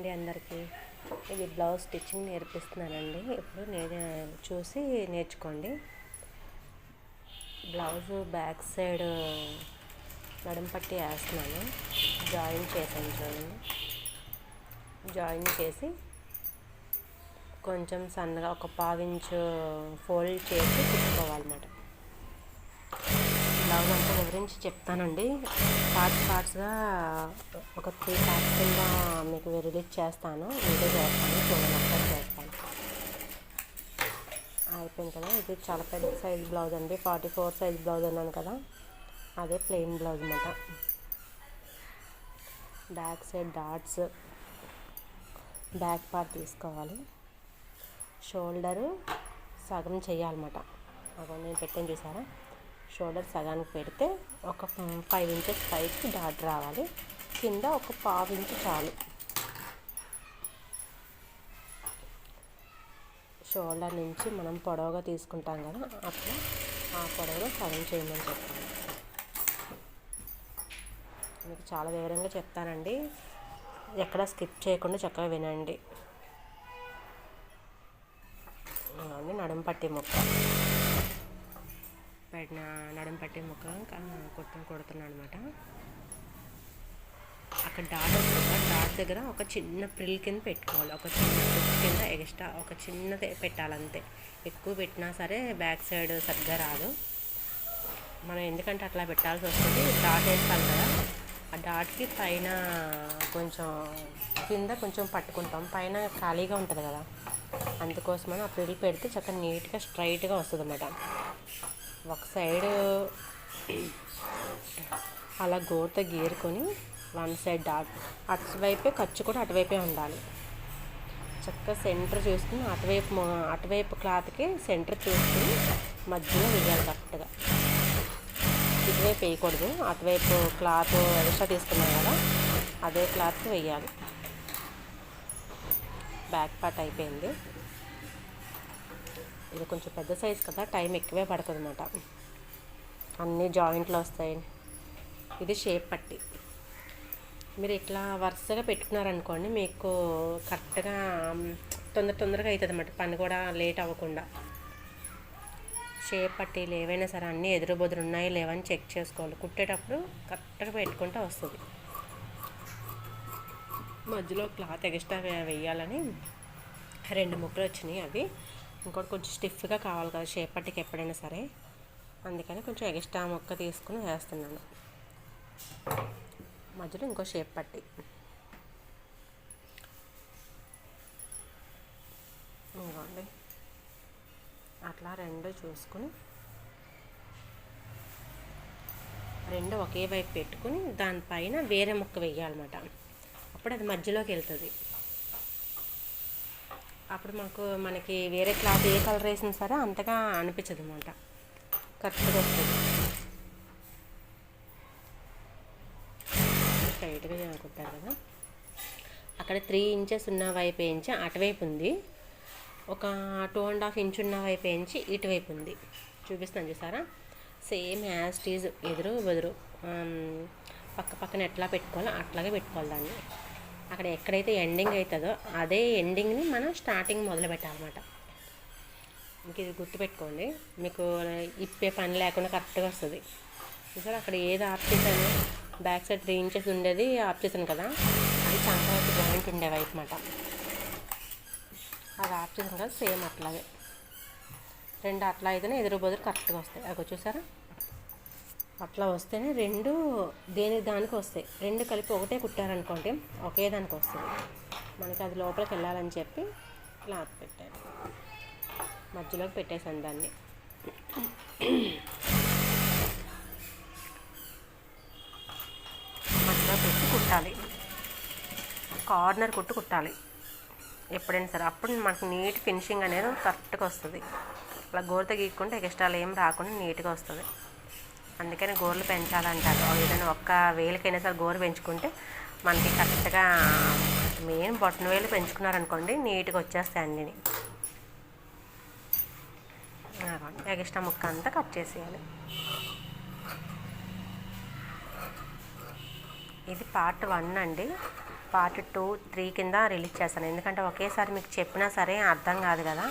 అండి అందరికీ. ఇది బ్లౌజ్ స్టిచ్చింగ్ నేర్పిస్తున్నానండి. ఇప్పుడు నేను చూసి నేర్చుకోండి. బ్లౌజ్ బ్యాక్ సైడ్ నడుం పట్టి వేస్తున్నాను. జాయిన్ చేశాను చూడండి. జాయిన్ చేసి కొంచెం సన్నగా ఒక పావించు ఫోల్డ్ చేసి తీసుకోవాలన్నమాట. బ్లౌజ్ అంతా వివరించి చెప్తానండి. పార్ట్స్ పార్ట్స్గా ఒక త్రీ పార్ట్స్ కింద మీకు రిలీజ్ చేస్తాను. వీడియో చేస్తాను. చూడండి అప్లోడ్ చేస్తాను. అయిపోయింది కదా? ఇది చాలా పెద్ద సైజ్ బ్లౌజ్ అండి. ఫార్టీ ఫోర్ సైజ్ బ్లౌజ్ అన్నాను కదా? అదే ప్లెయిన్ బ్లౌజ్ అనమాట back side dots back part తీసుకోవాలి. షోల్డరు సగం చేయాలన్నమాట అక్కడ నేను పెట్టాను చూసారా? షోల్డర్ సగానికి పెడితే ఒక ఫైవ్ ఇంచెస్ పైకి డాట్ రావాలి. కింద ఒక పావు ఇంచు చాలు. షోల్డర్ నుంచి మనం పొడవుగా తీసుకుంటాం కదా అట్లా ఆ పొడవులో సగం చేయమని చెప్తాను మీకు చాలా వివరంగా చెప్తానండి. ఎక్కడ స్కిప్ చేయకుండా చక్కగా వినండి. ఇవన్నీ నడుము పట్టి ముక్క. పడిన నడుం పట్టి ముక్క కొట్టం కొడుతున్నాను అనమాట అక్కడ డాట్ వస్తుంది డాట్ దగ్గర ఒక చిన్న ప్రిల్ కింద పెట్టుకోవాలి. ఒక చిన్న ప్రిల్ కింద ఎక్స్ట్రా ఒక చిన్నది పెట్టాలంతే. ఎక్కువ పెట్టినా సరే బ్యాక్ సైడ్ సరిగ్గా రాదు. మనం ఎందుకంటే అట్లా పెట్టాల్సి వస్తుంది. డాట్ వేస్తాం కదా ఆ డాట్కి పైన కొంచెం కింద కొంచెం పట్టుకుంటాం. పైన ఖాళీగా ఉంటుంది కదా. అందుకోసమని ఆ ప్రిల్ పెడితే చక్కగా నీట్గా స్ట్రైట్గా వస్తుంది అన్నమాట ఒక సైడ్ అలా గోత గీరుకొని వన్ సైడ్ డాట్ అటువైపే ఖర్చు కూడా అటువైపే ఉండాలి. చక్కగా సెంటర్ చూసుకుని అటువైపు అటువైపు క్లాత్కి సెంటర్ చూసుకుని మధ్యలో వేయాలి కరెక్ట్గా. ఇటువైపు వేయకూడదు అటువైపు క్లాత్ ఎక్స్ట్రా తీసుకున్నాం కదా అదే క్లాత్కి వేయాలి. బ్యాక్ పార్ట్ అయిపోయింది. ఇది కొంచెం పెద్ద సైజ్ కదా టైం ఎక్కువే పడుతుంది అనమాట అన్ని జాయింట్లు వస్తాయి. ఇది షేప్ పట్టి. మీరు ఇట్లా వరుసగా పెట్టుకున్నారనుకోండి మీకు కరెక్ట్గా తొందర తొందరగా అవుతుంది అన్నమాట పని కూడా లేట్ అవ్వకుండా. షేప్ పట్టీలు ఏవైనా సరే అన్నీ ఎదురు బొదురు ఉన్నాయి లేవని చెక్ చేసుకోవాలి. కుట్టేటప్పుడు కరెక్ట్గా పెట్టుకుంటే వస్తుంది. మధ్యలో క్లాత్ ఎక్స్ట్రా వేయాలని రెండు ముక్కలు వచ్చినాయి అవి. ఇంకోటి కొంచెం స్టిఫ్గా కావాలి కదా షేప్ పట్టికి ఎప్పుడైనా సరే. అందుకని కొంచెం ఎక్స్ట్రా మొక్క తీసుకుని వేస్తున్నాను. మధ్యలో ఇంకో షేప్ పట్టి. ఇంకోండి. అట్లా రెండు చూసుకుని రెండు ఒకే వైపు పెట్టుకుని దానిపైన వేరే ముక్క వేయాలన్నమాట. అప్పుడు అది మధ్యలోకి వెళ్తుంది. అప్పుడు మాకు మనకి వేరే క్లాత్ ఏ కలర్ వేసినా సరే అంతగా అనిపించదు అనమాట కరెక్ట్గా వస్తుంది. స్ట్రైట్గా అనుకుంటారు కదా. అక్కడ త్రీ ఇంచెస్ ఉన్న వైపు వేయించి అటువైపు ఉంది. ఒక టూ అండ్ హాఫ్ ఇంచ్ ఉన్న వైపు వేయించి ఇటువైపు ఉంది. చూపిస్తాను చూసారా? సేమ్ యాజ్ టీజ్ ఎదురు బెదురు పక్క పక్కన ఎట్లా పెట్టుకోవాలో అట్లాగే పెట్టుకోవాలి దాన్ని. అక్కడ ఎక్కడైతే ఎండింగ్ అవుతుందో అదే ఎండింగ్ని మనం స్టార్టింగ్ మొదలు పెట్టాలన్నమాట. ఇంక ఇది గుర్తుపెట్టుకోండి. మీకు ఇప్పే పని లేకుండా కరెక్ట్గా వస్తుంది. సార్ అక్కడ ఏది ఆఫ్ చేశాను బ్యాక్ సైడ్ త్రీ ఇంచెస్ ఉండేది ఆఫ్ చేశాను కదా? అది చంకవైపు జాయింట్ ఉండేవి అనమాట అది ఆఫ్ చేసాను కదా సేమ్ అట్లాగే. రెండు అట్లా అయితేనే ఎదురు బదురు కరెక్ట్గా వస్తాయి. అవి చూసారా? అట్లా వస్తేనే రెండు దేని దానికి వస్తాయి. రెండు కలిపి ఒకటే కుట్టారనుకోండి ఒకే దానికి వస్తుంది. మనకి అది లోపలికి వెళ్ళాలని చెప్పి క్లాత్ పెట్టాను మధ్యలోకి పెట్టేశాను దాన్ని. మధ్యలో పెట్టి కుట్టాలి. కార్నర్ కుట్టు కుట్టాలి. ఎప్పుడైనా సరే అప్పుడు మనకు నీట్ ఫినిషింగ్ అనేది కరెక్ట్గా వస్తుంది. అలా గోరత గీయకుండా ఎక్స్ట్రాలు ఏం రాకుండా నీట్గా వస్తుంది. అందుకని గోర్లు పెంచాలంటారు. ఏదైనా ఒక్క వేలకైనా సరే గోరు పెంచుకుంటే మనకి కరెక్ట్గా మెయిన్ బొట్టన వేలు పెంచుకున్నారనుకోండి నీట్గా వచ్చేస్తాయి అన్నీ. ఎక్స్ట్రా ముక్క అంతా కట్ చేసేయాలి. ఇది పార్ట్ వన్ అండి. పార్ట్ టూ త్రీ కింద రిలీజ్ చేస్తాను. ఎందుకంటే ఒకేసారి మీకు చెప్పినా సరే అర్థం కాదు కదా.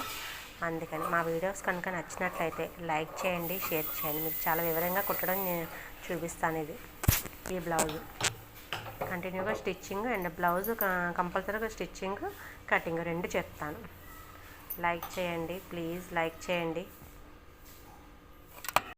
అందుకని మా వీడియోస్ కనుక నచ్చినట్లయితే లైక్ చేయండి షేర్ చేయండి. మీకు చాలా వివరంగా కుట్టడం నేను చూపిస్తాను ఇది ఈ బ్లౌజ్. కంటిన్యూగా స్టిచ్చింగ్ అండ్ బ్లౌజ్ కంపల్సరీగా స్టిచ్చింగ్ కటింగ్ రెండు చెప్తాను. లైక్ చేయండి ప్లీజ్ లైక్ చేయండి.